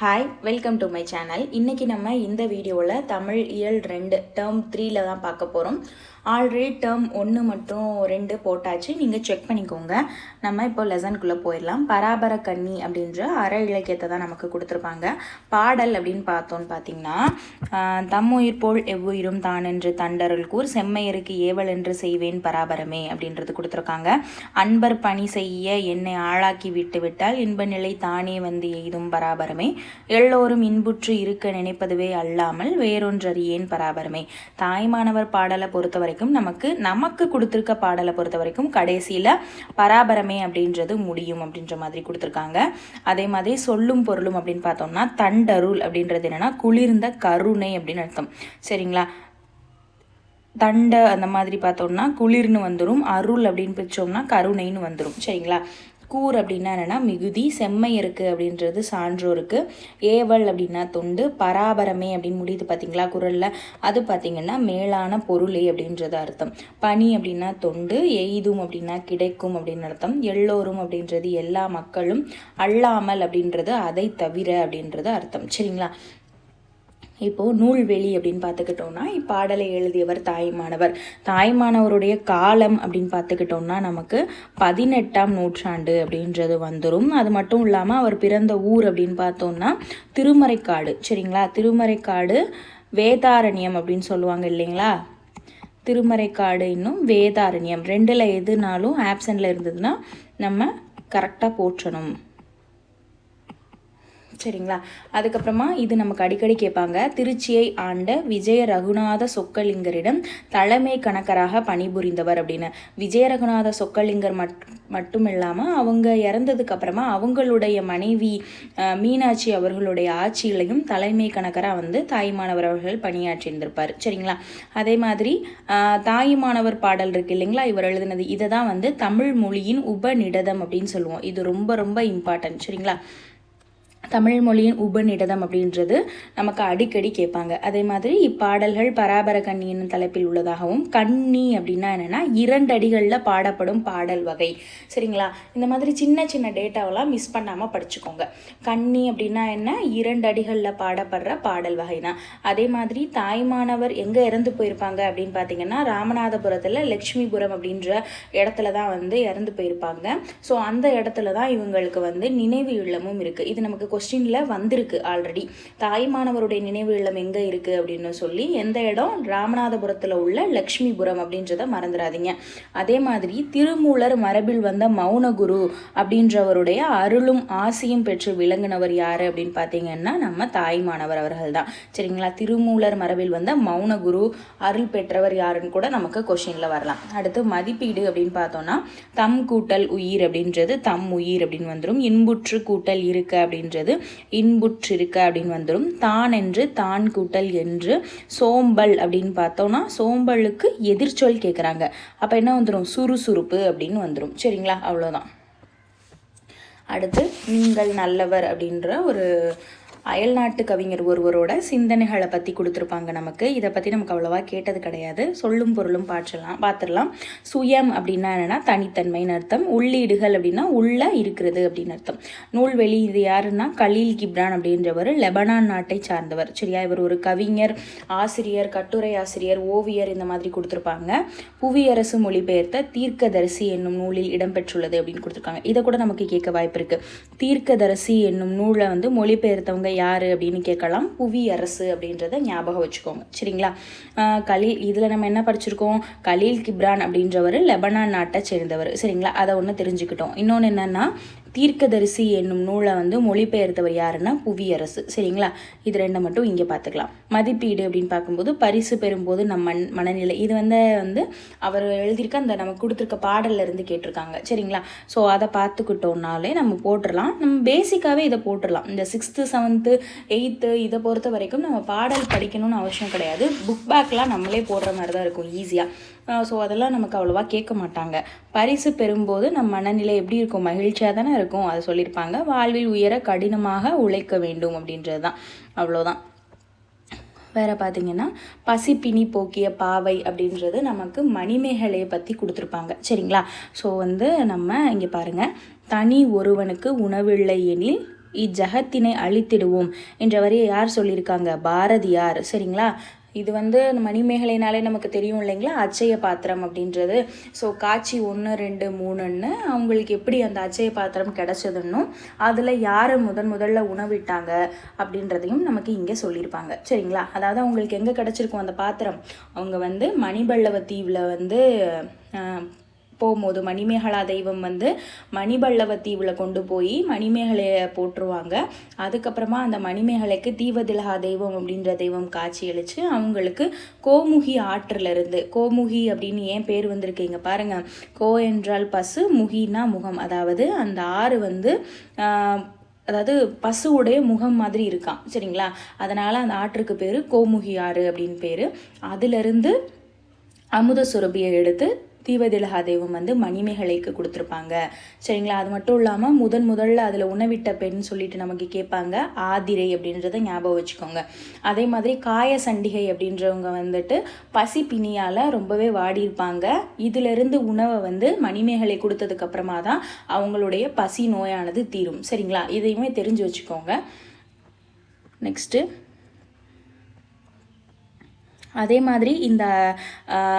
Hi welcome to my channel இன்றைக்கி நம்ம இந்த வீடியோவில் தமிழ் இயல் ரெண்டு டேர்ம் த்ரீல தான் பார்க்க போகிறோம் ஆல்ரெடி டேர்ம் ஒன்று மட்டும் ரெண்டு போட்டாச்சு. நீங்கள் செக் பண்ணிக்கோங்க. நம்ம இப்போ லெசனுக்குள்ளே போயிடலாம். பராபர கன்னி அப்படின்ற அற இலக்கியத்தை தான் நமக்கு கொடுத்துருப்பாங்க. பாடல் அப்படின்னு பார்த்தோன்னு பார்த்தீங்கன்னா தம்முயிர் போல் எவ்வுயிரும் தான் என்று தண்டருள் கூர் செம்மையருக்கு ஏவல் என்று செய்வேன் பராபரமே அப்படின்றது கொடுத்துருக்காங்க. அன்பர் பணி செய்ய என்னை ஆளாக்கி விட்டு விட்டால் இன்ப நிலை தானே வந்து எய்தும் பராபரமே. எல்லோரும் இன்புற்று இருக்க நினைப்பதுவே அல்லாமல் வேறொன்றறியேன் பராபரமே. தாய்மானவர் பாடலை பொறுத்த வரைக்கும் நமக்கு நமக்கு கொடுத்துருக்க பாடலை பொறுத்த வரைக்கும் கடைசியில் பராபரமே அப்படின்றது முடியும் அப்படின்ற மாதிரி கொடுத்துருக்காங்க. அதே மாதிரி சொல்லும் பொருளும் அப்படின்னு பார்த்தோம்னா தண்டருள் அப்படின்றது என்னன்னா குளிர்ந்த கருணை அப்படின்னு அர்த்தம். சரிங்களா? தண்டை அந்த மாதிரி பார்த்தோம்னா குளிர்னு வந்துடும் அருள் அப்படின்னு பிடிச்சோம்னா கருணைன்னு வந்துடும் சரிங்களா? கூர் அப்படின்னா என்னென்னா மிகுதி செம்மையருக்கு அப்படின்றது சான்றோருக்கு. ஏவல் அப்படின்னா தொண்டு பராபரமே அப்படின்னு முடியுது பார்த்தீங்களா குரலில்? அது பார்த்தீங்கன்னா மேலான பொருளே அப்படின்றது அர்த்தம். பனி அப்படின்னா தொண்டு எய்தும் அப்படின்னா கிடைக்கும் அப்படின்னு அர்த்தம். எல்லோரும் அப்படின்றது எல்லா மக்களும் அல்லாமல் அப்படின்றது அதை தவிர அப்படின்றது அர்த்தம். சரிங்களா? இப்போது நூல்வெளி அப்படின்னு பார்த்துக்கிட்டோம்னா இப்பாடலை எழுதியவர் தாய்மானவர். தாய்மானவருடைய காலம் அப்படின்னு பார்த்துக்கிட்டோம்னா நமக்கு பதினெட்டாம் நூற்றாண்டு அப்படின்றது வந்துடும் அது மட்டும் இல்லாமல் அவர் பிறந்த ஊர் அப்படின்னு பார்த்தோம்னா திருமறைக்காடு. சரிங்களா? திருமறைக்காடு வேதாரண்யம் அப்படின்னு சொல்லுவாங்க இல்லைங்களா? திருமறைக்காடு இன்னும் வேதாரண்யம். ரெண்டில் எதுனாலும் ஆப்சண்டில் இருந்ததுன்னா நம்ம கரெக்டாக போற்றணும். சரிங்களா? அதுக்கப்புறமா இது நமக்கு அடிக்கடி கேட்பாங்க. திருச்சியை ஆண்ட விஜய ரகுநாத சொக்கலிங்கரிடம் தலைமை கணக்கராக பணிபுரிந்தவர் அப்படின்னு. விஜய ரகுநாத சொக்கலிங்கர் மட் மட்டும் இல்லாமல் அவங்க இறந்ததுக்கு அப்புறமா அவங்களுடைய மனைவி மீனாட்சி அவர்களுடைய ஆட்சியிலையும் தலைமை கணக்கராக வந்து தாய்மானவர் அவர்கள் பணியாற்றியிருந்திருப்பார். சரிங்களா? அதே மாதிரி தாய்மானவர் பாடல் இருக்கு இல்லைங்களா? இவர் எழுதினது. இதை தான் வந்து தமிழ் மொழியின் உபநிடதம் அப்படின்னு சொல்லுவோம். இது ரொம்ப ரொம்ப இம்பார்ட்டன்ட் சரிங்களா? தமிழ் மொழியின் உபநிடதம் அப்படின்றது நமக்கு அடிக்கடி கேட்பாங்க. அதே மாதிரி இப்பாடல்கள் பராபர கண்ணியின் தலைப்பில் உள்ளதாகவும் கண்ணி அப்படின்னா என்னென்னா இரண்டு அடிகளில் பாடப்படும் பாடல் வகை. சரிங்களா? இந்த மாதிரி சின்ன சின்ன டேட்டாவெல்லாம் மிஸ் பண்ணாமல் படிச்சுக்கோங்க. கண்ணி அப்படின்னா என்ன? இரண்டு அடிகளில் பாடப்படுற பாடல் வகை தான் அதே மாதிரி தாய்மானவர் எங்கே இறந்து போயிருப்பாங்க அப்படின்னு பார்த்தீங்கன்னா ராமநாதபுரத்தில் லட்சுமிபுரம் அப்படின்ற இடத்துல தான் வந்து இறந்து போயிருப்பாங்க. ஸோ அந்த இடத்துல தான் இவங்களுக்கு வந்து நினைவு இல்லமும் இருக்குது இது நமக்கு கொஸ்டினில் வந்திருக்கு ஆல்ரெடி தாய்மானவருடைய நினைவு இல்லம் எங்கே இருக்குது அப்படின்னு சொல்லி எந்த இடம்? ராமநாதபுரத்தில் உள்ள லக்ஷ்மிபுரம் அப்படின்றத மறந்துடாதீங்க. அதே மாதிரி திருமூலர் மரபில் வந்த மௌனகுரு அப்படின்றவருடைய அருளும் ஆசையும் பெற்று விளங்கினவர் யார் அப்படின்னு பார்த்தீங்கன்னா நம்ம தாய்மானவர் அவர்கள் தான் சரிங்களா? திருமூலர் மரபில் வந்த மௌனகுரு அருள் பெற்றவர் யாருன்னு கூட நமக்கு கொஷினில் வரலாம். அடுத்து மதிப்பீடு அப்படின்னு பார்த்தோம்னா தம் கூட்டல் உயிர் அப்படின்றது தம் உயிர் அப்படின்னு வந்துடும் இன்புற்று கூட்டல் இருக்க அப்படின்றது இன்புற்றிருக்க அப்படின்னு வந்துடும் தான் என்று தான் கூட்டல் என்று சோம்பல் அப்படின்னு பார்த்தோம்னா சோம்பலுக்கு எதிர்ச்சொல் கேட்குறாங்க அப்போ என்ன வந்துடும் சுறுசுறுப்பு அப்படின்னு வந்துடும் சரிங்களா? அவ்வளோதான் அடுத்து நீங்கள் நல்லவர் அப்படின்ற ஒரு அயல்நாட்டு கவிஞர் ஒருவரோட சிந்தனைகளை பற்றி கொடுத்துருப்பாங்க நமக்கு. இதை பற்றி நமக்கு அவ்வளோவா கேட்டது கிடையாது. சொல்லும் பொருளும் பாற்றலாம் பார்த்துடலாம் சுயம் அப்படின்னா என்னென்னா தனித்தன்மைன்னு அர்த்தம். உள்ளீடுகள் அப்படின்னா உள்ளே இருக்கிறது அப்படின்னு அர்த்தம். நூல்வெளி இது யாருன்னா கலீல் கிப்ரான் அப்படின்றவர் லெபனான் நாட்டை சார்ந்தவர். சரியா? இவர் ஒரு கவிஞர் ஆசிரியர் கட்டுரை ஆசிரியர் ஓவியர் இந்த மாதிரி கொடுத்துருப்பாங்க. புவியரசு மொழிபெயர்த்த தீர்க்கதரிசி என்னும் நூலில் இடம்பெற்றுள்ளது அப்படின்னு கொடுத்துருக்காங்க. இதை கூட நமக்கு கேட்க வாய்ப்பு இருக்குது தீர்க்கதரிசி என்னும் நூலை வந்து மொழிபெயர்த்தவங்க யார் அப்படின்னு கேட்கலாம். புவி அரசு அப்படின்றத ஞாபகம் வச்சுக்கோங்க. சரிங்களா? கலீல் இதில் நம்ம என்ன படிச்சிருக்கோம்? கலீல் கிப்ரான் அப்படின்றவர் லெபனான் நாட்டை சேர்ந்தவர். சரிங்களா? அதை ஒன்று தெரிஞ்சுக்கிட்டோம். இன்னொன்று என்னென்னா தீர்க்கதரிசி என்னும் நூலை வந்து மொழிபெயர்த்தவர் யாருன்னா புவியரசு. சரிங்களா? இது ரெண்டை மட்டும் இங்கே பார்த்துக்கலாம். மதிப்பீடு அப்படின்னு பார்க்கும்போது பரிசு பெறும்போது நம் மண் மனநிலை. இது வந்து வந்து அவர் எழுதியிருக்க அந்த நமக்கு கொடுத்துருக்க பாடலில் இருந்து கேட்டிருக்காங்க. சரிங்களா? ஸோ அதை பார்த்துக்கிட்டோம்னாலே நம்ம போட்டுடலாம். நம்ம பேசிக்காகவே இதை போட்டுடலாம். இந்த சிக்ஸ்த்து செவன்த்து எயித்து இதை பொறுத்த வரைக்கும் நம்ம பாடல் படிக்கணும்னு அவசியம் கிடையாது. புக் பேக்லாம் நம்மளே போடுற மாதிரி தான் இருக்கும் ஈஸியாக ஸோ அதெல்லாம் நமக்கு அவ்வளோவா கேட்க மாட்டாங்க. பரிசு பெறும்போது நம் மனநிலை எப்படி இருக்கும்? மகிழ்ச்சியாக தானே இருக்கும்? அதை சொல்லியிருப்பாங்க. வாழ்வில் உயர கடினமாக உழைக்க வேண்டும் அப்படின்றது தான் அவ்வளோதான் வேற பார்த்தீங்கன்னா பசிப்பினி போக்கிய பாவை அப்படின்றது நமக்கு மணிமேகலையை பற்றி கொடுத்துருப்பாங்க. சரிங்களா? ஸோ வந்து நம்ம இங்கே பாருங்க. தனி ஒருவனுக்கு உணவில்லை எனில் இஜகத்தினை அழித்திடுவோம். என்ற வரையை யார் சொல்லியிருக்காங்க? பாரதியார். சரிங்களா? இது வந்து மணிமேகலைனாலே நமக்கு தெரியும் இல்லைங்களா? அச்சய பாத்திரம் அப்படின்றது. ஸோ காட்சி ஒன்று ரெண்டு மூணுன்னு அவங்களுக்கு எப்படி அந்த அச்சய பாத்திரம் கிடச்சதுன்னும் அதில் யார் முதன் முதல்ல உணவிட்டாங்க அப்படின்றதையும் நமக்கு இங்கே சொல்லியிருப்பாங்க. சரிங்களா? அதாவது அவங்களுக்கு எங்கே கிடச்சிருக்கும் அந்த பாத்திரம்? அவங்க வந்து மணிபல்லவ தீவில் வந்து போகும்போது மணிமேகலா தெய்வம் வந்து மணிபல்லவ தீவில் கொண்டு போய் மணிமேகலையை போட்டுருவாங்க அதுக்கப்புறமா அந்த மணிமேகலைக்கு தீவதிலகா தெய்வம் அப்படின்ற தெய்வம் காட்சி அளித்து அவங்களுக்கு கோமுகி ஆற்றிலிருந்து கோமுகி அப்படின்னு ஏன் பேர் வந்திருக்கீங்க பாருங்கள் கோ என்றால் பசு முகினா முகம். அதாவது அந்த ஆறு வந்து அதாவது பசுவுடைய முகம் மாதிரி இருக்கான் சரிங்களா? அதனால் அந்த ஆற்றுக்கு பேர் கோமுகி ஆறு அப்படின்னு பேர். அதிலிருந்து அமுத சுரபியை எடுத்து தீவதிலகா தெய்வம் வந்து மணிமேகலைக்கு கொடுத்துருப்பாங்க. சரிங்களா? அது மட்டும் இல்லாமல் முதன் முதல்ல அதில் உணவிட்ட பெண் சொல்லிட்டு நமக்கு கேட்பாங்க. ஆதிரை அப்படின்றத ஞாபகம் வச்சுக்கோங்க. அதே மாதிரி காய சண்டிகை அப்படின்றவங்க வந்துட்டு பசி பிணியால் ரொம்பவே வாடியிருப்பாங்க. இதிலிருந்து உணவை வந்து மணிமேகலை கொடுத்ததுக்கு அப்புறமா தான் அவங்களுடைய பசி நோயானது தீரும். சரிங்களா? இதையுமே தெரிஞ்சு வச்சுக்கோங்க. நெக்ஸ்ட்டு. அதே மாதிரி இந்த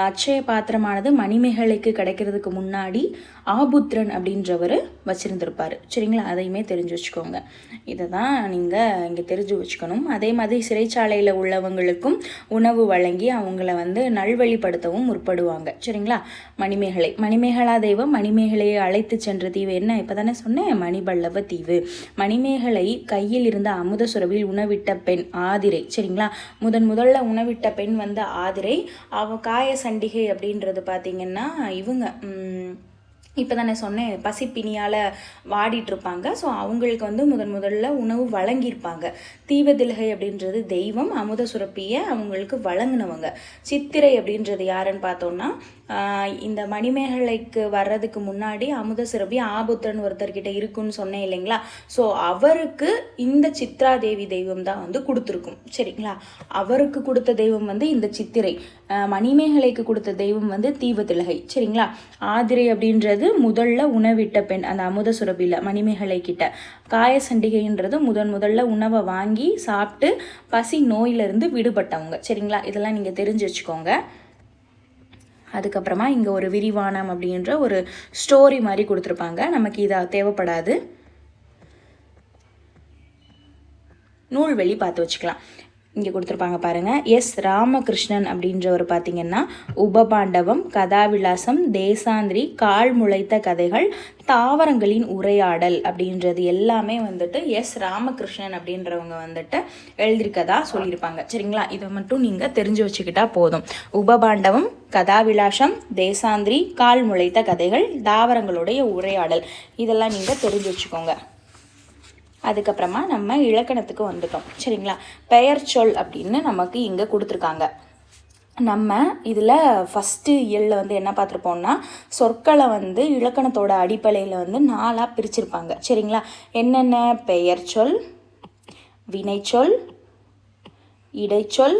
அட்சய பாத்திரமானது மணிமேகலைக்கு கிடைக்கிறதுக்கு முன்னாடி ஆபுத்ரன் அப்படின்றவர் வச்சுருந்துருப்பார். சரிங்களா? அதையுமே தெரிஞ்சு வச்சுக்கோங்க. இதை தான் நீங்கள் இங்கே தெரிஞ்சு வச்சுக்கணும். அதே மாதிரி சிறைச்சாலையில் உள்ளவங்களுக்கும் உணவு வழங்கி அவங்கள வந்து நல்வழிப்படுத்தவும் முற்படுவாங்க. சரிங்களா? மணிமேகலை. மணிமேகலா தெய்வம் மணிமேகலையை அழைத்து சென்ற தீவு என்ன? இப்போ தானே சொன்னேன் மணிபல்லவ தீவு. மணிமேகலை கையில் இருந்த அமுத சுரவில் உணவிட்ட பெண் ஆதிரை. சரிங்களா? முதன் முதல்ல உணவிட்ட பெண் வந்து ஆதிரை அவ காய சண்டிகை அப்படின்றது பார்த்திங்கன்னா இவங்க இப்போ தானே சொன்னேன் பசிப்பிணியால் வாடிட்டுருப்பாங்க. ஸோ அவங்களுக்கு வந்து முதன் முதல்ல உணவு வழங்கியிருப்பாங்க. தீவதில்கை அப்படின்றது தெய்வம் அமுத சுரப்பியை அவங்களுக்கு வழங்கினவங்க. சித்திரை அப்படின்றது யாருன்னு பார்த்தோன்னா இந்த மணிமேகலைக்கு வர்றதுக்கு முன்னாடி அமுத சிறப்பி ஆபுத்திரன் ஒருத்தர்கிட்ட இருக்குன்னு சொன்னேன் இல்லைங்களா? ஸோ அவருக்கு இந்த சித்ரா தேவி தெய்வம் தான் வந்து கொடுத்துருக்கும். சரிங்களா? அவருக்கு கொடுத்த தெய்வம் வந்து இந்த சித்திரை. மணிமேகலைக்கு கொடுத்த தெய்வம் வந்து தீவத்திலகை சரிங்களா? ஆதிரை அப்படின்றது முதல்ல உணவிட்ட பெண் அந்த அமுத சுரபியில் மணிமேகலை கிட்ட. காய சண்டிகைன்றது முதன் முதல்ல உணவை வாங்கி சாப்பிட்டு பசி நோயிலிருந்து விடுபட்டவங்க. சரிங்களா? இதெல்லாம் நீங்கள் தெரிஞ்சு வச்சுக்கோங்க. அதுக்கப்புறமா இங்கே ஒரு விரிவானம் அப்படின்ற ஒரு ஸ்டோரி மாதிரி கொடுத்துருப்பாங்க. நமக்கு இதாக தேவைப்படாது. நூல்வெளி பார்த்து வச்சுக்கலாம். இங்கே கொடுத்துருப்பாங்க பாருங்கள் எஸ் ராமகிருஷ்ணன் அப்படின்றவர் பார்த்தீங்கன்னா உபபாண்டவம் கதாவிலாசம் தேசாந்திரி கால் முளைத்த கதைகள் தாவரங்களின் உரையாடல் அப்படின்றது எல்லாமே வந்துட்டு எஸ் ராமகிருஷ்ணன் அப்படின்றவங்க வந்துட்டு எழுதியிருக்கதா சொல்லியிருப்பாங்க. சரிங்களா? இதை மட்டும் நீங்கள் தெரிஞ்சு வச்சுக்கிட்டா போதும். உபபாண்டவம் கதாவிலாசம் தேசாந்திரி கால் முளைத்த கதைகள் தாவரங்களுடைய உரையாடல். இதெல்லாம் நீங்கள் தெரிஞ்சு வச்சுக்கோங்க. அதுக்கப்புறமா நம்ம இலக்கணத்துக்கு வந்துட்டோம். சரிங்களா? பெயர் சொல் அப்படின்னு நமக்கு இங்கே கொடுத்துருக்காங்க. நம்ம இதில் ஃபஸ்ட்டு இயலில் வந்து என்ன பார்த்துருப்போம்னா சொற்களை வந்து இலக்கணத்தோட அடிப்படையில் வந்து நாலாக பிரிச்சிருப்பாங்க. சரிங்களா? என்னென்ன? பெயர் சொல் வினைச்சொல் இடைச்சொல்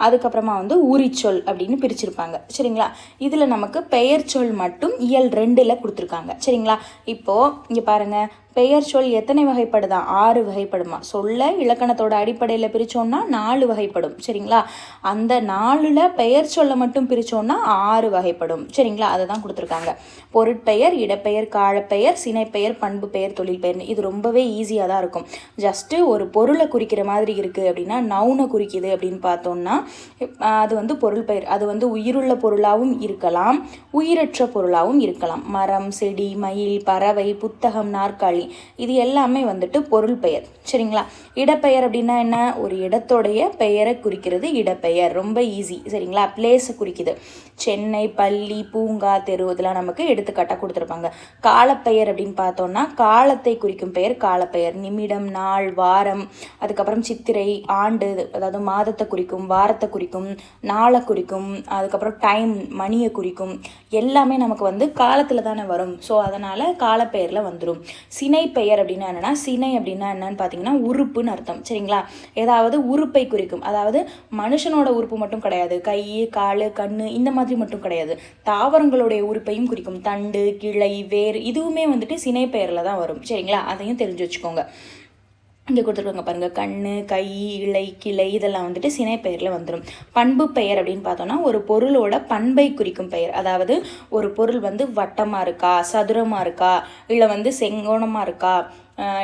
அதுக்கப்புறமா வந்து ஊரிச்சொல் அப்படின்னு பிரிச்சிருப்பாங்க. சரிங்களா? இதில் நமக்கு பெயர் சொல் மட்டும் இயல் ரெண்டில் கொடுத்துருக்காங்க. சரிங்களா? இப்போது இங்கே பாருங்கள் பெயர் சொல் எத்தனை வகைப்படுதா? ஆறு வகைப்படுமா? சொல்ல இலக்கணத்தோட அடிப்படையில் பிரித்தோம்னா நாலு வகைப்படும். சரிங்களா? அந்த நாலில் பெயர் சொல்ல மட்டும் பிரித்தோம்னா ஆறு வகைப்படும். சரிங்களா? அதை தான் கொடுத்துருக்காங்க. பொருட்பெயர் இடப்பெயர் காலப்பெயர் சினைப்பெயர் பண்பு பெயர் தொழில் பெயர்னு இது ரொம்பவே ஈஸியாக தான் இருக்கும். ஜஸ்ட்டு ஒரு பொருளை குறிக்கிற மாதிரி இருக்குது அப்படின்னா நவுனை குறிக்குது அப்படின்னு பார்த்தோம்னா அது வந்து பொருள் பெயர் அது வந்து உயிருள்ள பொருளாகவும் இருக்கலாம். உயிரற்ற பொருளாகவும் இருக்கலாம். மரம் செடி மயில் பறவை புத்தகம் நாற்காலி இது எல்லாமே வந்துட்டு பொருள் பெயர் சரிங்களா? இடப்பெயர் அப்படின்னா என்ன? ஒரு இடத்தோடைய பெயரை குறிக்கிறது இடப்பெயர் ரொம்ப ஈஸி சரிங்களா? பிளேஸை குறிக்குது. சென்னை பள்ளி பூங்கா தெரு இதெல்லாம் நமக்கு எடுத்துக்காட்டாக கொடுத்துருப்பாங்க. காலப்பெயர் அப்படின்னு பார்த்தோம்னா காலத்தை குறிக்கும் பெயர் காலப்பெயர். நிமிடம் நாள் வாரம் அதுக்கப்புறம் சித்திரை ஆண்டு அதாவது மாதத்தை குறிக்கும் வாரத்தை குறிக்கும் நாளை குறிக்கும் அதுக்கப்புறம் டைம் மணியை குறிக்கும் எல்லாமே நமக்கு வந்து காலத்தில் தானே வரும். ஸோ அதனால் காலப்பெயரில் வந்துடும் சின சினை பெயர் அப்படின்னா என்னென்னா சினை அப்படின்னா என்னன்னு பார்த்தீங்கன்னா உறுப்புன்னு அர்த்தம். சரிங்களா? ஏதாவது உறுப்பை குறிக்கும். அதாவது மனுஷனோட உறுப்பு மட்டும் கிடையாது. கை கால் கண் இந்த மாதிரி மட்டும் கிடையாது. தாவரங்களுடைய உறுப்பையும் குறிக்கும். தண்டு கிளை வேர் இதுவுமே வந்துட்டு சினை பெயரில் தான் வரும். சரிங்களா? அதையும் தெரிஞ்சு வச்சுக்கோங்க. இங்கே கொடுத்துருக்காங்க பாருங்கள் கண் கை இலை கிளை இதெல்லாம் வந்துட்டு சினை பெயரில் வந்துடும் பண்பு பெயர் அப்படின்னு பார்த்தோன்னா ஒரு பொருளோட பண்பை குறிக்கும் பெயர். அதாவது ஒரு பொருள் வந்து வட்டமாக இருக்கா சதுரமாக இருக்கா இல்லை வந்து செங்கோணமாக இருக்கா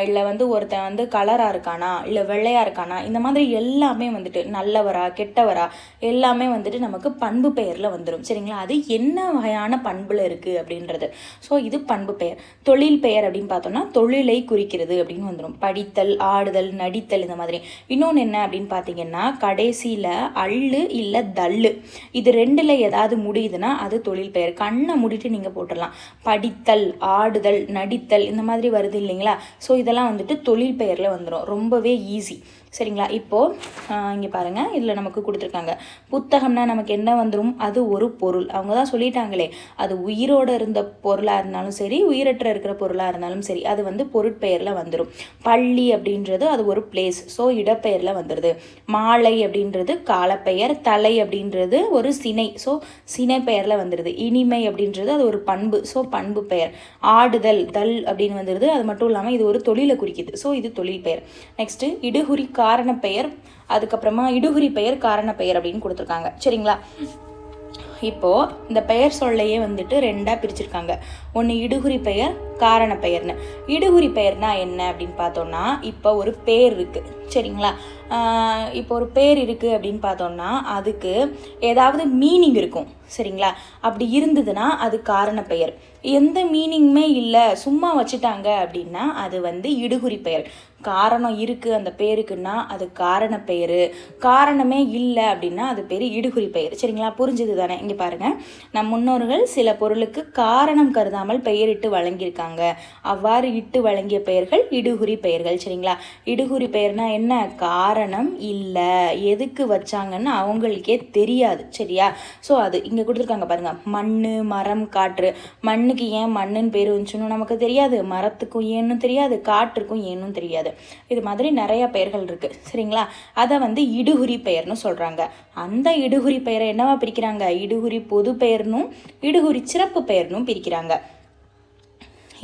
இல்லை வந்து ஒருத்தன் வந்து கலராக இருக்கானா இல்லை வெள்ளையாக இருக்கானா இந்த மாதிரி எல்லாமே வந்துட்டு நல்லவரா கெட்டவரா எல்லாமே வந்துட்டு நமக்கு பண்பு பெயரில் வந்துடும் சரிங்களா? அது என்ன வகையான பண்பில் இருக்குது அப்படின்றது. ஸோ இது பண்பு பெயர். தொழில் பெயர் அப்படின்னு பார்த்தோம்னா தொழிலை குறிக்கிறது அப்படின்னு வந்துடும் படித்தல் ஆடுதல் நடித்தல் இந்த மாதிரி. இன்னொன்று என்ன அப்படின்னு பார்த்தீங்கன்னா கடைசியில் அள்ளு இல்லை தள்ளு. இது ரெண்டில் ஏதாவது முடியுதுன்னா அது தொழில் பெயர். கண்ணை முடிட்டு நீங்கள் போட்டுடலாம். படித்தல் ஆடுதல் நடித்தல் இந்த மாதிரி வருது இல்லைங்களா? ஸோ இதெல்லாம் வந்துட்டு தொழில் பெயரில் வந்துடும் ரொம்பவே ஈஸி சரிங்களா? இப்போது இங்கே பாருங்கள் இதில் நமக்கு கொடுத்துருக்காங்க. புத்தகம்னா நமக்கு என்ன வந்துடும் அது ஒரு பொருள். அவங்க தான் சொல்லிட்டாங்களே. அது உயிரோடு இருந்த பொருளாக இருந்தாலும் சரி உயிரற்ற இருக்கிற பொருளாக இருந்தாலும் சரி அது வந்து பொருட்பெயரில் வந்துடும் பள்ளி அப்படின்றது அது ஒரு பிளேஸ் ஸோ இடப்பெயரில் வந்துடுது மாலை அப்படின்றது காலப்பெயர். தலை அப்படின்றது ஒரு சினை. ஸோ சினை பெயரில் வந்துடுது இனிமை அப்படின்றது அது ஒரு பண்பு. ஸோ பண்பு பெயர். ஆடுதல் தல் அப்படின்னு வந்துடுது அது மட்டும் இல்லாமல் இது ஒரு தொழிலை குறிக்குது. ஸோ இது தொழில் பெயர். நெக்ஸ்ட்டு இடுகுறிக்க காரண பெயர் அதுக்கப்புறமா இடுகுறி பெயர் காரண பெயர் அப்படின்னு கொடுத்துருக்காங்க. சரிங்களா? இப்போது இந்த பெயர் சொல்லையே வந்துட்டு ரெண்டாக பிரிச்சிருக்காங்க. ஒன்று இடுகுறி பெயர் காரண பெயர்னு. இடுகுறி பெயர்னா என்ன அப்படின்னு பார்த்தோம்னா இப்போ ஒரு பேர் இருக்குது சரிங்களா? இப்போ ஒரு பேர் இருக்குது அப்படின்னு பார்த்தோம்னா அதுக்கு ஏதாவது மீனிங் இருக்கும். சரிங்களா? அப்படி இருந்ததுன்னா அது காரண பெயர். எந்த மீனிங்குமே இல்லை சும்மா வச்சுட்டாங்க அப்படின்னா அது வந்து இடுகுறி பெயர். காரணம் இருக்குது அந்த பேருக்குன்னா அது காரண பெயர் காரணமே இல்லை அப்படின்னா அது பேர் இடுகுறி பெயர். சரிங்களா? புரிஞ்சுது தானே? இங்கே பாருங்கள் நம் முன்னோர்கள் சில பொருளுக்கு காரணம் கருதாமல் பெயரிட்டு வழங்கியிருக்காங்க. அவ்வாறு இட்டு வழங்கிய பெயர்கள் இடுகுறி பெயர்கள். சரிங்களா? இடுகுறி பெயர்னா என்ன? காரணம் இல்லை. எதுக்கு வச்சாங்கன்னு அவங்களுக்கே தெரியாது. சரியா? ஸோ அது இங்கே கொடுத்துருக்காங்க பாருங்கள் மண் மரம் காற்று. மண்ணுக்கு ஏன் மண்ணுன்னு பேர் வந்துச்சுன்னு நமக்கு தெரியாது. மரத்துக்கும் ஏன்னு தெரியாது. காற்றுக்கும் ஏன்னும் தெரியாது. இது. மாதிரி நிறைய பெயர்கள் இருக்குது சரிங்களா? அதை வந்து இடுகுறி பெயர்னு சொல்கிறாங்க அந்த இடுகுறி பெயரை என்னவா பிரிக்கிறாங்க? இடுகுறி பொது பெயர்னும் இடுகுறி சிறப்பு பெயர்னும் பிரிக்கிறாங்க.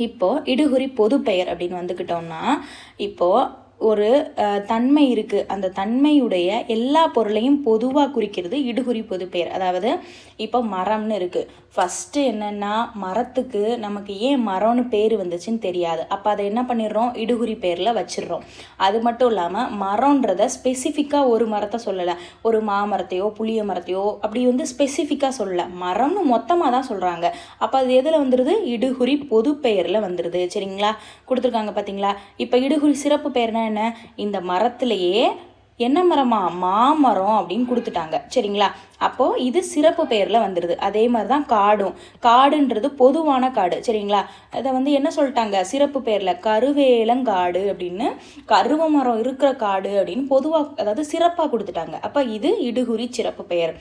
இப்போது இடுகுறி பொது பெயர் அப்படின்னு வந்துக்கிட்டோம்னா இப்போது ஒரு தன்மை இருக்குது அந்த தன்மையுடைய எல்லா பொருளையும் பொதுவாக குறிக்கிறது இடுகுறி பொது பெயர். அதாவது இப்போ மரம்னு இருக்குது ஃபஸ்ட்டு என்னென்னா மரத்துக்கு நமக்கு ஏன் மரம்னு பேர் வந்துச்சுன்னு தெரியாது. அப்போ அதை என்ன பண்ணிடுறோம்? இடுகுறி பேரில் வச்சிடுறோம். அது மட்டும் இல்லாமல் மரம்ன்றத ஸ்பெசிஃபிக்காக ஒரு மரத்தை சொல்லலை. ஒரு மாமரத்தையோ புளிய மரத்தையோ அப்படி வந்து ஸ்பெசிஃபிக்காக சொல்லலை. மரம்னு மொத்தமாக தான் சொல்கிறாங்க அப்போ அது எதில் வந்துடுது இடுகுறி பொது பெயரில் வந்துடுது சரிங்களா? கொடுத்துருக்காங்க பார்த்தீங்களா இப்போ இடுகுறி சிறப்பு பெயர்னா என்ன? இந்த மரத்துலேயே என்ன மரமா? மாமரம் அப்படின்னு கொடுத்துட்டாங்க. சரிங்களா? அப்போது இது சிறப்பு பெயரில் வந்துடுது அதே மாதிரி தான் காடும். காடுன்றது பொதுவான காடு. சரிங்களா? அதை வந்து என்ன சொல்லிட்டாங்க? சிறப்பு பெயரில் கருவேலங்காடு அப்படின்னு கருவ மரம் இருக்கிற காடு அப்படின்னு பொதுவாக அதாவது சிறப்பாக கொடுத்துட்டாங்க. அப்போ இது இடுகுறி சிறப்பு பெயர்.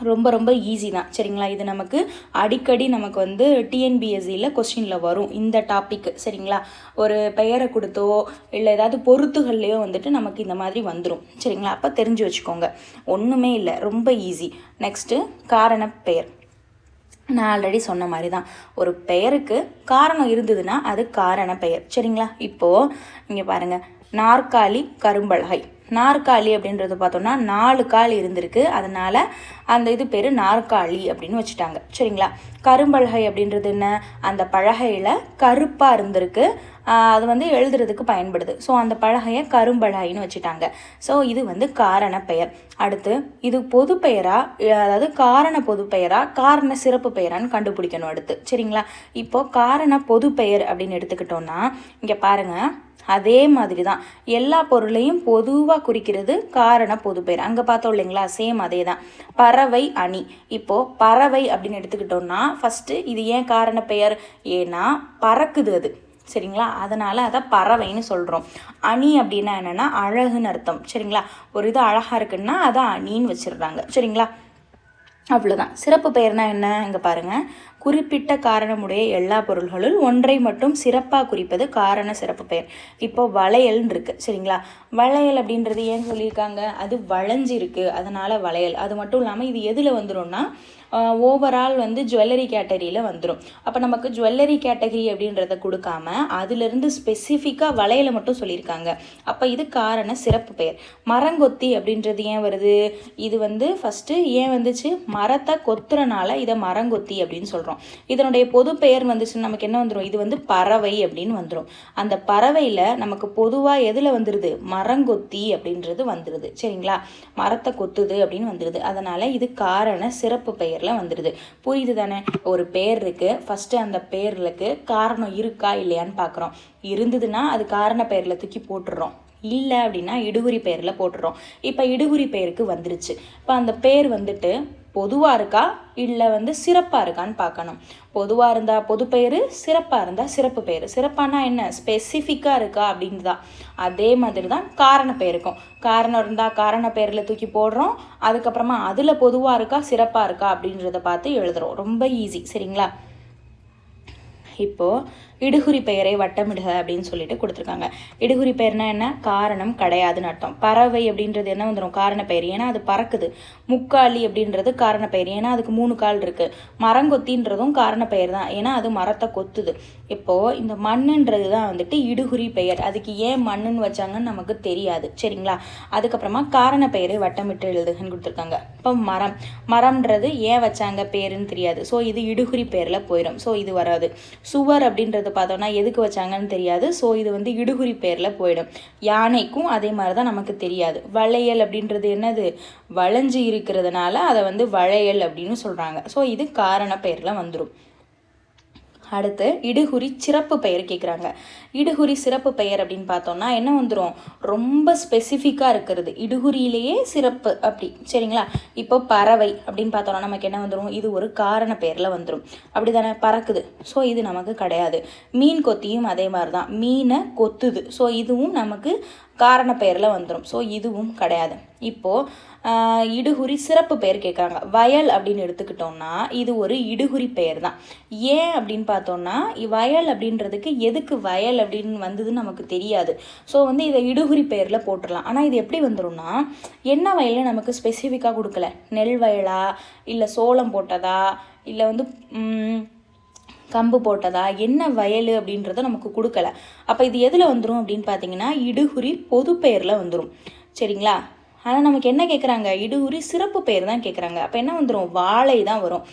ரொம்ப ரொம்ப ஈஸி தான். சரிங்களா? இது நமக்கு அடிக்கடி நமக்கு வந்து டிஎன்பிஎஸ்சியில் கொஸ்டினில் வரும். இந்த டாபிக் சரிங்களா? ஒரு பெயரை கொடுத்தோ இல்லை ஏதாவது பொருத்துகள்லையோ வந்துட்டு நமக்கு இந்த மாதிரி வந்துடும் சரிங்களா? அப்போ தெரிஞ்சு வச்சுக்கோங்க. ஒன்றுமே இல்லை. ரொம்ப ஈஸி நெக்ஸ்ட்டு காரண பெயர். நான் ஆல்ரெடி சொன்ன மாதிரி தான். ஒரு பெயருக்கு காரணம் இருந்ததுன்னா அது காரண பெயர். சரிங்களா? இப்போது இங்கே பாருங்கள் நாற்காலி கரும்பலகை. நாற்காலி அப்படின்றது பார்த்தோம்னா நாலு கால் இருந்திருக்கு. அதனால் அந்த இது பேர் நாற்காலி அப்படின்னு வச்சுட்டாங்க. சரிங்களா? கரும்பலகை அப்படின்றது என்ன? அந்த பலகையில் கருப்பாக இருந்திருக்கு. அது வந்து எழுதுறதுக்கு பயன்படுது. ஸோ அந்த பலகையை கரும்பலகைன்னு வச்சுட்டாங்க. ஸோ இது வந்து காரண பெயர். அடுத்து இது பொது பெயரா? அதாவது காரண பொது பெயரா? காரண சிறப்பு பெயரான்னு கண்டுபிடிக்கணும் அடுத்து. சரிங்களா? இப்போ காரண பொது பெயர் அப்படின்னு எடுத்துக்கிட்டோம்னா இங்கே பாருங்கள் அதே மாதிரி தான் எல்லா பொருளையும் பொதுவாக குறிக்கிறது காரண பொது பெயர். அங்கே பார்த்தோம் இல்லைங்களா? சேம் அதே தான் பறவை அணி. இப்போது பறவை அப்படின்னு எடுத்துக்கிட்டோம்னா ஃபஸ்ட்டு இது ஏன் காரண பெயர்? ஏன்னா பறக்குது அது. சரிங்களா? அதனால் அதை பறவைன்னு சொல்கிறோம் அணி அப்படின்னா என்னென்னா அழகுன்னு அர்த்தம். சரிங்களா? ஒரு இது அழகாக இருக்குன்னா அதை அணின்னு வச்சிடுறாங்க. சரிங்களா? அவ்வளோதான் சிறப்பு பெயர்னா என்ன? இங்கே பாருங்கள் குறிப்பிட்ட காரணமுடைய எல்லா பொருள்களும் ஒன்றை மட்டும் சிறப்பாக குறிப்பது காரண சிறப்பு பெயர். இப்போ வளையல்னு இருக்குது சரிங்களா? வளையல் அப்படின்றது ஏன் சொல்லியிருக்காங்க? அது வளைஞ்சிருக்கு. அதனால் வளையல். அது மட்டும் இல்லாமல் இது எதில் வந்துடும்னா ஓவரால் வந்து ஜுவல்லரி கேட்டகரியில் வந்துடும் அப்போ நமக்கு ஜுவல்லரி கேட்டகரி அப்படின்றத கொடுக்காம அதுலேருந்து ஸ்பெசிஃபிக்காக வளையலை மட்டும் சொல்லியிருக்காங்க. அப்போ இது காரண சிறப்பு பெயர். மரங்கொத்தி அப்படின்றது ஏன் வருது? இது வந்து ஃபஸ்ட்டு ஏன் வந்துச்சு? மரத்தை கொத்துறனால இதை மரங்கொத்தி அப்படின்னு சொல்கிறோம் இதனுடைய பொது பெயர் வந்துச்சுன்னு நமக்கு என்ன வந்துடும் இது வந்து பறவை அப்படின்னு வந்துடும் அந்த பறவையில் நமக்கு பொதுவாக எதில் வந்துடுது மரங்கொத்தி அப்படின்றது வந்துடுது சரிங்களா? மரத்தை கொத்துது அப்படின்னு வந்துடுது அதனால் இது காரண சிறப்பு பெயர். பேரில் வந்துடுது புரியுது தானே ஒரு பேர் இருக்குது ஃபஸ்ட்டு அந்த பேர்களுக்கு காரணம் இருக்கா இல்லையான்னு பார்க்குறோம் இருந்ததுன்னா அது காரண பெயரில் தூக்கி போட்டுடுறோம் இல்லை அப்படின்னா இடுகுறி பெயரில் போட்டுறோம். இப்போ இடுகுறி பெயருக்கு வந்துருச்சு. இப்போ அந்த பேர் வந்துட்டு பொதுவாக இருக்கா? இல்லை வந்து சிறப்பாக இருக்கான்னு பார்க்கணும். பொதுவாக இருந்தால் பொது பெயர் சிறப்பாக இருந்தால் சிறப்பு பெயர். சிறப்பானா என்ன? ஸ்பெசிஃபிக்காக இருக்கா அப்படின்னு தான் அதே மாதிரி தான் காரண பெயருக்கும். காரணம் இருந்தால் காரண பெயரில் தூக்கி போடுறோம். அதுக்கப்புறமா அதில் பொதுவாக இருக்கா சிறப்பாக இருக்கா அப்படின்றத பார்த்து எழுதுகிறோம் ரொம்ப ஈஸி சரிங்களா? இப்போது இடுகுறி பெயரை வட்டமிடுக அப்படின்னு சொல்லிட்டு கொடுத்துருக்காங்க. இடுகுறி பெயர்னா என்ன? காரணம் கிடையாதுன்னு அர்த்தம். பறவை அப்படின்றது என்ன வந்துடும் காரண பெயர். ஏன்னா அது பறக்குது. முக்காலி அப்படின்றது காரண பெயர். ஏன்னா அதுக்கு மூணு கால் இருக்குது மரங்கொத்தின்றதும் காரண பெயர் தான். ஏன்னா அது மரத்தை கொத்துது. இப்போது இந்த மண்ணுன்றது தான் வந்துட்டு இடுகுறி பெயர். அதுக்கு ஏன் மண்ணுன்னு வச்சாங்கன்னு நமக்கு தெரியாது. சரிங்களா? அதுக்கப்புறமா காரண பெயரை வட்டமிட்டு எழுதுகன்னு கொடுத்துருக்காங்க. இப்போ மரம். மரம்ன்றது ஏன் வச்சாங்க? பேருன்னு தெரியாது. ஸோ இது இடுகுறி பெயரில் போயிடும் ஸோ இது வராது. சுவர் அப்படின்றது இருக்கிறத பார்த்தோன்னா எதுக்கு வச்சாங்கன்னு தெரியாது. ஸோ இது வந்து இடுகுறி பேரில் போயிடும். யானைக்கும் அதே மாதிரி தான் நமக்கு தெரியாது. வளையல் அப்படின்றது என்னது? வளைஞ்சு இருக்கிறதுனால அதை வந்து வளையல் அப்படின்னு சொல்கிறாங்க ஸோ இது காரண பெயரில் வந்துடும் அடுத்து இடுகுறி சிறப்பு பெயர் கேட்குறாங்க இடுகுறி சிறப்பு பெயர் அப்படின்னு பார்த்தோம்னா என்ன வந்துடும் ரொம்ப ஸ்பெசிஃபிக்காக இருக்கிறது. இடுகுறியிலேயே சிறப்பு அப்படி. சரிங்களா? இப்போ பறவை அப்படின்னு பார்த்தோம்னா நமக்கு என்ன வந்துடும் இது ஒரு காரண பெயரில் வந்துடும் அப்படி தானே பறக்குது. ஸோ இது நமக்கு கிடையாது. மீன் கொத்தியும் அதே மாதிரி தான் மீனை கொத்துது. ஸோ இதுவும் நமக்கு காரண பெயரில் வந்துடும் ஸோ இதுவும் கிடையாது. இப்போது இடுகுறி சிறப்பு பெயர் கேட்குறாங்க வயல் அப்படின்னு எடுத்துக்கிட்டோம்னா இது ஒரு இடுகுறி பெயர் தான் ஏன் அப்படின்னு பார்த்தோம்னா வயல் அப்படின்றதுக்கு எதுக்கு வயல் அப்படின்னு வந்ததுன்னு நமக்கு தெரியாது. ஸோ வந்து இதை இடுகுறி பெயரில் போட்டுடலாம். ஆனால் இது எப்படி வந்துடும்னா என்ன வயலில் நமக்கு ஸ்பெசிஃபிக்காக கொடுக்கல. நெல் வயலா? இல்லை சோளம் போட்டதா? இல்லை வந்து கம்பு போட்டதா? என்ன வயல் அப்படின்றத நமக்கு கொடுக்கல. அப்போ இது எதில் வந்துடும் அப்படின்னு பார்த்தீங்கன்னா இடுகுறி பொது பெயரில் வந்துடும் சரிங்களா? ஆனால் நமக்கு என்ன கேட்குறாங்க இடுகுறி சிறப்பு பெயர் தான் கேட்குறாங்க அப்போ என்ன வந்துடும் வாழை தான் வரும்.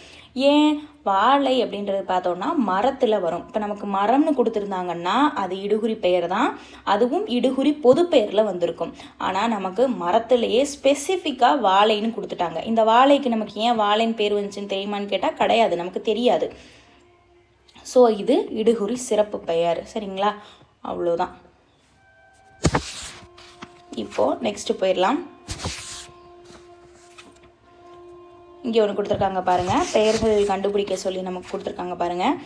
ஏன்? வாழை அப்படின்றது பார்த்தோன்னா மரத்தில் வரும். இப்போ நமக்கு மரம்னு கொடுத்துருந்தாங்கன்னா அது இடுகுறி பெயர் தான். அதுவும் இடுகுறி பொது பெயரில் வந்திருக்கும். ஆனால் நமக்கு மரத்துலேயே ஸ்பெசிஃபிக்காக வாழைன்னு கொடுத்துட்டாங்க. இந்த வாழைக்கு நமக்கு ஏன் வாழைன்னு பேர் வந்துச்சுன்னு தெரியுமான்னு கேட்டால் கிடையாது. நமக்கு தெரியாது. ஸோ இது இடுகுறி சிறப்பு பெயர். சரிங்களா? அவ்வளோதான் இப்போது நெக்ஸ்ட்டு போயிடலாம். இங்கே ஒன்று கொடுத்துருக்காங்க பாருங்கள் பெயர்கள் கண்டுபிடிக்க சொல்லி நமக்கு கொடுத்துருக்காங்க பாருங்கள்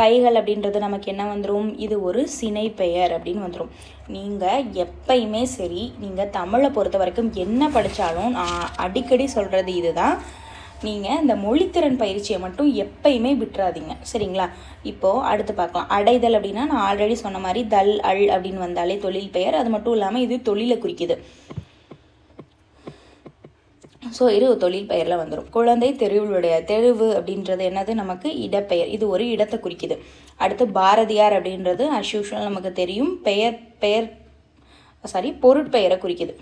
கைகள் அப்படின்றது நமக்கு என்ன வந்துடும் இது ஒரு சினை பெயர் அப்படின்னு வந்துடும் நீங்கள் எப்பயுமே சரி நீங்கள் தமிழை பொறுத்த வரைக்கும் என்ன படித்தாலும் நான் அடிக்கடி சொல்கிறது இதுதான். நீங்கள் இந்த மொழித்திறன் பயிற்சியை மட்டும் எப்பயுமே விட்டுறாதீங்க. சரிங்களா? இப்போது அடுத்து பார்க்கலாம். அடைதல் அப்படின்னா நான் ஆல்ரெடி சொன்ன மாதிரி தல் அல் அப்படின்னு வந்தாலே தொழில் பெயர். அது மட்டும் இல்லாமல் இது தொழிலை குறிக்குது. ஸோ இரு தொழில் பெயரில் வந்துடும் குழந்தை தெருவுடைய தெருவு அப்படின்றது என்னது? நமக்கு இடப்பெயர். இது ஒரு இடத்தை குறிக்குது. அடுத்து பாரதியார் அப்படின்றது அஸ் நமக்கு தெரியும். பெயர் பெயர் சாரி பொருட்பெயரை குறிக்குது.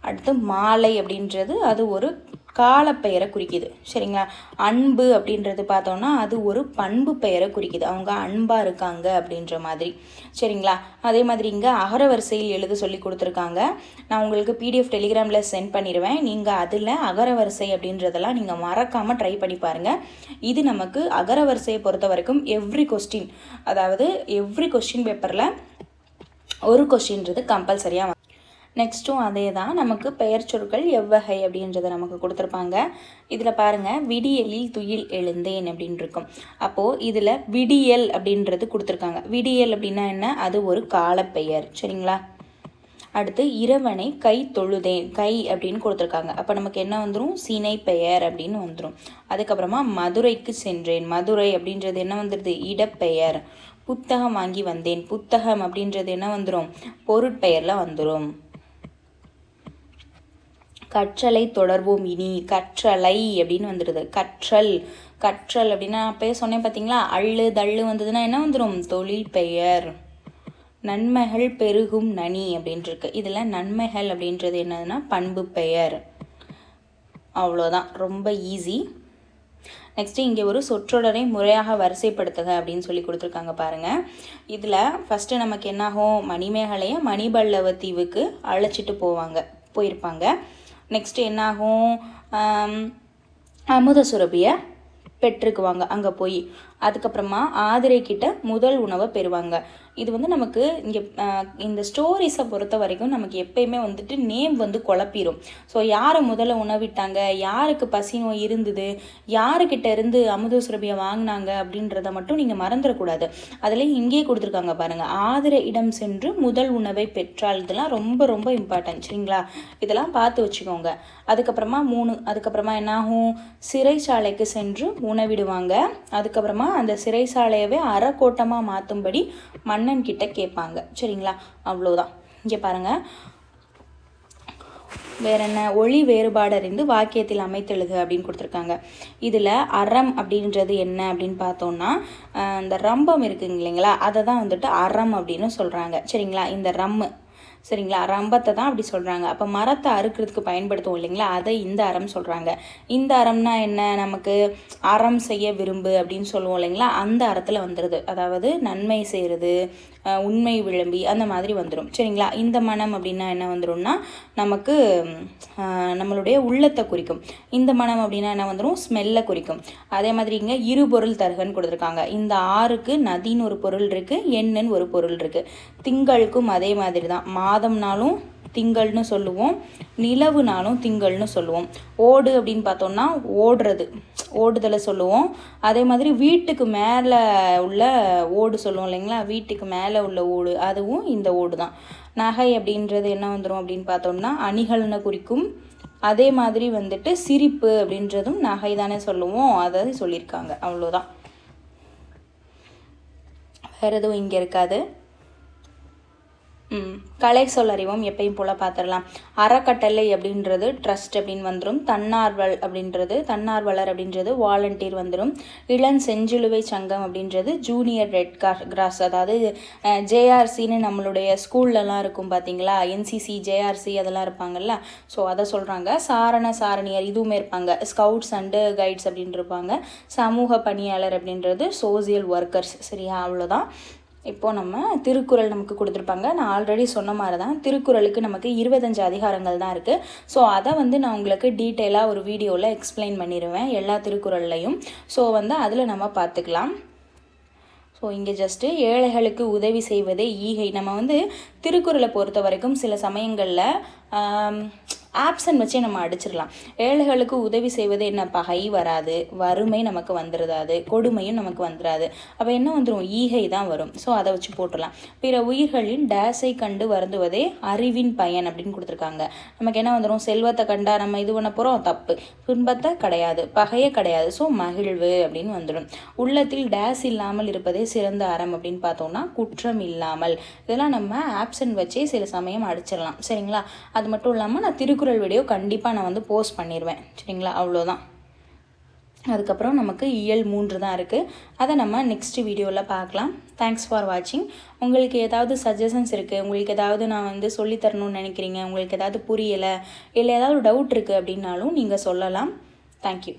அடுத்து மாலை அப்படின்றது அது ஒரு காலப்பெயரை குறிக்குது. சரிங்களா? அன்பு அப்படின்றது பார்த்தோன்னா அது ஒரு பண்பு பெயரை குறிக்குது. அவங்க அன்பாக இருக்காங்க அப்படின்ற மாதிரி. சரிங்களா? அதே மாதிரி இங்கே அகர வரிசையில் எழுத சொல்லி கொடுத்துருக்காங்க. நான் உங்களுக்கு பிடிஎஃப் டெலிகிராமில் சென்ட் பண்ணிடுவேன் நீங்கள் அதில் அகர வரிசை அப்படின்றதெல்லாம் நீங்கள் மறக்காமல் ட்ரை பண்ணி பாருங்கள் இது நமக்கு அகர வரிசையை பொறுத்த வரைக்கும் எவ்ரி கொஸ்டின் அதாவது எவ்ரி கொஸ்டின் பேப்பரில் ஒரு கொஸ்டின்றது கம்பல்சரியாக நெக்ஸ்ட்டும் அதே தான் நமக்கு பெயர் சொற்கள் எவ்வகை அப்படின்றத நமக்கு கொடுத்துருப்பாங்க. இதில் பாருங்கள் விடியலில் துயில் எழுந்தேன் அப்படின்னு இருக்கும் அப்போது இதில் விடியல் அப்படின்றது கொடுத்துருக்காங்க. விடியல் அப்படின்னா என்ன? அது ஒரு காலப்பெயர். சரிங்களா? அடுத்து இரவனை கை தொழுதேன். கை அப்படின்னு கொடுத்துருக்காங்க. அப்போ நமக்கு என்ன வந்துடும் சினை பெயர் அப்படின்னு வந்துடும் அதுக்கப்புறமா மதுரைக்கு சென்றேன். மதுரை அப்படின்றது என்ன வந்துடுது இடப்பெயர். புத்தகம் வாங்கி வந்தேன். புத்தகம் அப்படின்றது என்ன வந்துடும் பொருட்பெயரில் வந்துடும் கற்றலை தொடர்வோம் இனி. கற்றலை அப்படின்னு வந்துடுது கற்றல். கற்றல் அப்படின்னா அப்பயே சொன்னேன் பார்த்தீங்களா அள்ளு தள்ளு வந்ததுன்னா என்ன வந்துடும் தொழில் பெயர். நன்மைகள் பெருகும் நனி அப்படின்ட்டுருக்கு இதில் நன்மைகள் அப்படின்றது என்னதுன்னா பண்பு பெயர். அவ்வளோதான். ரொம்ப ஈஸி நெக்ஸ்ட்டு இங்கே ஒரு சொற்றொடரை முறையாக வரிசைப்படுத்துக அப்படின்னு சொல்லி கொடுத்துருக்காங்க பாருங்கள் இதில் ஃபஸ்ட்டு நமக்கு என்னாகும்? மணிமேகலையை மணிபல்லவ தீவுக்கு அழைச்சிட்டு போவாங்க போயிருப்பாங்க. நெக்ஸ்ட்டு என்னாகும்? அமுத சுரபியை பெற்றுக்குவாங்க அங்கே போய். அதுக்கப்புறமா ஆதிரை கிட்ட முதல் உணவை பெறுவாங்க. இது வந்து நமக்கு இங்கே இந்த ஸ்டோரிஸை பொறுத்த வரைக்கும் நமக்கு எப்பயுமே வந்துட்டு நேம் வந்து குழப்பிடும் ஸோ யாரை முதல்ல உணவிட்டாங்க? யாருக்கு பசி நோய் இருந்தது? யாருக்கிட்ட இருந்து அமுத சுரபியை வாங்கினாங்க அப்படின்றத மட்டும் நீங்கள் மறந்துடக்கூடாது. அதில் இங்கேயே கொடுத்துருக்காங்க பாருங்கள் ஆதிர இடம் சென்று முதல் உணவை பெற்றால் இதெல்லாம் ரொம்ப ரொம்ப இம்பார்ட்டன்ட் சரிங்களா? இதெல்லாம் பார்த்து வச்சுக்கோங்க. அதுக்கப்புறமா மூணு அதுக்கப்புறமா என்னாகும்? சிறைச்சாலைக்கு சென்று உணவிடுவாங்க. அதுக்கப்புறமா அந்த சிறைசாலையவே அறக்கோட்டமாக மாற்றும்படி மன்னன் கிட்ட கேட்பாங்க. சரிங்களா? அவ்வளோதான் இங்கே பாருங்கள் வேற என்ன? ஒளி வேறுபாடு அறிந்து வாக்கியத்தில் அமைத்தெழுது அப்படின்னு கொடுத்துருக்காங்க. இதில் அறம் அப்படின்றது என்ன அப்படின்னு பார்த்தோம்னா இந்த ரம்பம் இருக்குங்க இல்லைங்களா? அதை தான் வந்துட்டு அறம் அப்படின்னு சொல்கிறாங்க சரிங்களா? இந்த ரம்மு சரிங்களா? ரம்பத்தை தான் அப்படி சொல்கிறாங்க அப்போ மரத்தை அறுக்கிறதுக்கு பயன்படுத்துவோம் இல்லைங்களா? அதை இந்த அறம் சொல்கிறாங்க இந்த அறம்னா என்ன? நமக்கு அறம் செய்ய விரும்பு அப்படின்னு சொல்லுவோம் இல்லைங்களா? அந்த அறத்தில் வந்துடுது அதாவது நன்மை செய்கிறது உண்மை விளம்பி அந்த மாதிரி வந்துடும் சரிங்களா? இந்த மனம் அப்படின்னா என்ன வந்துடும்னா நமக்கு நம்மளுடைய உள்ளத்தை குறிக்கும். இந்த மனம் அப்படின்னா என்ன வந்துடும் ஸ்மெல்லை குறிக்கும். அதே மாதிரி இங்கே இரு பொருள் தருகன்னு கொடுத்துருக்காங்க. இந்த ஆறுக்கு நதின்னு ஒரு பொருள் இருக்குது எண்ணுன்னு ஒரு பொருள் இருக்குது திங்களுக்கும் அதே மாதிரி தான். மாதம்னாலும் திங்கள்னு சொல்லுவோம். நிலவுனாலும் திங்கள்னு சொல்லுவோம். ஓடு அப்படின்னு பார்த்தோம்னா ஓடுறது. ஓடுதலை சொல்லுவோம். அதே மாதிரி வீட்டுக்கு மேலே உள்ள ஓடு சொல்லுவோம் இல்லைங்களா? வீட்டுக்கு மேலே உள்ள ஓடு. அதுவும் இந்த ஓடு தான் நகை அப்படின்றது என்ன வந்துடும் அப்படின்னு பார்த்தோம்னா அணிகள்னு குறிக்கும். அதே மாதிரி வந்துட்டு சிரிப்பு அப்படின்றதும் நகை தானே சொல்லுவோம். அதை சொல்லியிருக்காங்க. அவ்வளோதான் வேறு எதுவும் இங்கே இருக்காது. கலை சொல்லறிவும் எப்பயும் போல் பார்த்துடலாம் அறக்கட்டளை அப்படின்றது ட்ரஸ்ட் அப்படின்னு வந்துடும் தன்னார்வல் அப்படின்றது தன்னார்வலர் அப்படின்றது வாலண்டியர் வந்துடும் இளம் செஞ்சிலுவை சங்கம் அப்படின்றது ஜூனியர் ரெட் கார் கிராஸ் அதாவது ஜேஆர்சின்னு நம்மளுடைய ஸ்கூல்லலாம் இருக்கும் பார்த்தீங்களா என்சிசி ஜேஆர்சி அதெல்லாம் இருப்பாங்கல்ல? ஸோ அதை சொல்கிறாங்க சாரண சாரணியர் இதுவுமே இருப்பாங்க. ஸ்கவுட்ஸ் அண்டு கைட்ஸ் அப்படின்னு இருப்பாங்க. சமூக பணியாளர் அப்படின்றது சோசியல் ஒர்க்கர்ஸ் சரியா? அவ்வளோதான் இப்போது நம்ம திருக்குறள் நமக்கு கொடுத்துருப்பாங்க. நான் ஆல்ரெடி சொன்ன மாதிரி தான் திருக்குறளுக்கு நமக்கு இருபத்தஞ்சு அதிகாரங்கள் தான் இருக்குது ஸோ அதை வந்து நான் உங்களுக்கு டீட்டெயிலாக ஒரு வீடியோவில் எக்ஸ்பிளைன் பண்ணிடுவேன் எல்லா திருக்குறள்லையும். ஸோ வந்து அதில் நம்ம பார்த்துக்கலாம். ஸோ இங்கே ஜஸ்ட்டு ஏழைகளுக்கு உதவி செய்வதே ஈகை. நம்ம வந்து திருக்குறளை பொறுத்த வரைக்கும் சில சமயங்களில் ஆப்ஷன் வச்சே நம்ம அடிச்சிடலாம் ஏழைகளுக்கு உதவி செய்வது என்ன? பகை வராது வறுமை நமக்கு வந்துடாது கொடுமையும் நமக்கு வந்துடாது அப்போ என்ன வந்துடும் ஈகை தான் வரும். ஸோ அதை வச்சு போட்டுடலாம் பிற உயிர்களின் டேஸை கண்டு வருந்துவதே அறிவின் பயன் அப்படின்னு கொடுத்துருக்காங்க. நமக்கு என்ன வந்துடும் செல்வத்தை கண்டா நம்ம இது பண்ண போகிறோம் தப்பு. துன்பத்தை கிடையாது பகையே கிடையாது. ஸோ மகிழ்வு அப்படின்னு வந்துடும் உள்ளத்தில் டேஸ் இல்லாமல் இருப்பதே சிறந்த அறம் அப்படின்னு பார்த்தோம்னா குற்றம் இல்லாமல். இதெல்லாம் நம்ம ஆப்ஷன் வச்சே சில சமயம் அடிச்சிடலாம் சரிங்களா? அது மட்டும் இல்லாமல் நான் திருக்குறள் வீடியோ கண்டிப்பாக நான் வந்து போஸ்ட் பண்ணிடுவேன் சரிங்களா? அவ்வளோதான் அதுக்கப்புறம் நமக்கு இயல் மூன்று தான் இருக்குது அதை நம்ம நெக்ஸ்ட் வீடியோவில் பார்க்கலாம். தேங்க்ஸ் ஃபார் வாட்சிங் உங்களுக்கு ஏதாவது சஜஷன்ஸ் இருக்குது உங்களுக்கு ஏதாவது நான் வந்து சொல்லித்தரணும்னு நினைக்கிறீங்க? உங்களுக்கு ஏதாவது புரியலை? இல்லை ஏதாவது டவுட் இருக்குது அப்படின்னாலும் நீங்கள் சொல்லலாம். தேங்க்யூ